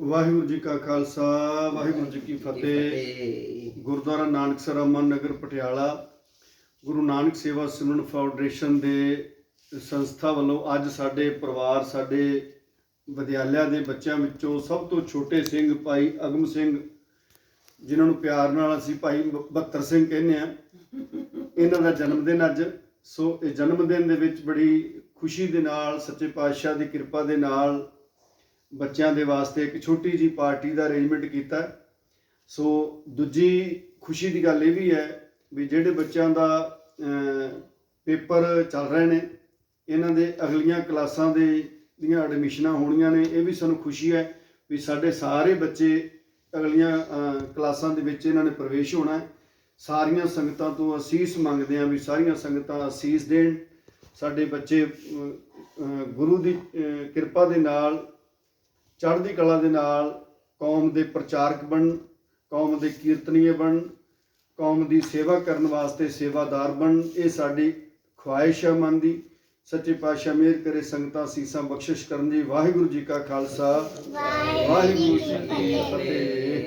ਵਾਹਿਗੁਰੂ ਜੀ ਕਾ ਖਾਲਸਾ, ਵਾਹਿਗੁਰੂ ਜੀ ਕੀ ਫਤਿਹ। ਗੁਰਦੁਆਰਾ ਨਾਨਕਸਰ ਅਮਨ ਨਗਰ ਪਟਿਆਲਾ, ਗੁਰੂ ਨਾਨਕ ਸੇਵਾ ਸਿਮਰਨ ਫਾਊਂਡੇਸ਼ਨ ਦੇ ਸੰਸਥਾ ਵੱਲੋਂ ਅੱਜ ਸਾਡੇ ਪਰਿਵਾਰ, ਸਾਡੇ ਵਿਦਿਆਲਿਆ ਦੇ ਬੱਚਿਆਂ ਵਿੱਚੋਂ ਸਭ ਤੋਂ ਛੋਟੇ ਸਿੰਘ ਭਾਈ ਅਗਮ ਸਿੰਘ, ਜਿਨ੍ਹਾਂ ਨੂੰ ਪਿਆਰ ਨਾਲ ਅਸੀਂ ਭਾਈ ਬ- ਬੱਤਰ ਸਿੰਘ ਕਹਿੰਦੇ ਆ ਇਹਨਾਂ ਦਾ ਜਨਮ ਦਿਨ ਅੱਜ। ਸੋ ਇਹ ਜਨਮ ਦਿਨ ਦੇ ਵਿੱਚ ਬੜੀ ਖੁਸ਼ੀ ਦੇ ਨਾਲ, ਸੱਚੇ ਪਾਤਸ਼ਾਹ ਦੀ ਕਿਰਪਾ ਦੇ ਨਾਲ ਬੱਚਿਆਂ ਦੇ ਵਾਸਤੇ ਇੱਕ ਛੋਟੀ ਜੀ ਪਾਰਟੀ ਦਾ ਅਰੇਂਜਮੈਂਟ ਕੀਤਾ ਸੋ ਦੂਜੀ ਖੁਸ਼ੀ ਦੀ ਗੱਲ ਇਹ ਵੀ ਹੈ ਵੀ ਜਿਹੜੇ ਬੱਚਿਆਂ ਦਾ ਪੇਪਰ ਚੱਲ ਰਹੇ ਨੇ, ਇਹਨਾਂ ਦੇ ਅਗਲੀਆਂ ਕਲਾਸਾਂ ਦੇ ਦੀਆਂ ਐਡਮਿਸ਼ਨਾਂ ਹੋਣੀਆਂ ਨੇ, ਇਹ ਵੀ ਸਾਨੂੰ ਖੁਸ਼ੀ ਹੈ ਵੀ ਸਾਡੇ ਸਾਰੇ ਬੱਚੇ ਅਗਲੀਆਂ ਕਲਾਸਾਂ ਦੇ ਵਿੱਚ ਇਹਨਾਂ ਨੇ ਪ੍ਰਵੇਸ਼ ਹੋਣਾ ਹੈ। ਸਾਰੀਆਂ ਸੰਗਤਾਂ ਤੋਂ ਅਸੀਸ ਮੰਗਦੇ ਹਾਂ ਵੀ ਸਾਰੀਆਂ ਸੰਗਤਾਂ ਅਸੀਸ ਦੇਣ। ਸਾਡੇ ਬੱਚੇ ਗੁਰੂ ਦੀ ਕਿਰਪਾ ਦੇ ਨਾਲ ਚੜ੍ਹਦੀ ਕਲਾ ਦੇ ਨਾਲ ਕੌਮ ਦੇ ਪ੍ਰਚਾਰਕ ਬਣ ਕੌਮ ਦੇ ਕੀਰਤਨੀਏ ਬਣ ਕੌਮ ਦੀ ਸੇਵਾ ਕਰਨ ਵਾਸਤੇ ਸੇਵਾਦਾਰ ਬਣ। ਇਹ ਸਾਡੀ ਖੁਆਇਸ਼ ਹੈ ਮਨ ਦੀ। ਸੱਚੇ ਪਾਤਸ਼ਾਹ ਮਿਹਰ ਕਰੇ ਸੰਗਤਾਂ ਸੀਸਾਂ ਬਖਸ਼ਿਸ਼ ਕਰਨ ਜੀ ਵਾਹਿਗੁਰੂ ਜੀ ਕਾ ਖਾਲਸਾ। ਵਾਹਿਗੁਰੂ ਜੀ ਕੀ ਫਤਿਹ।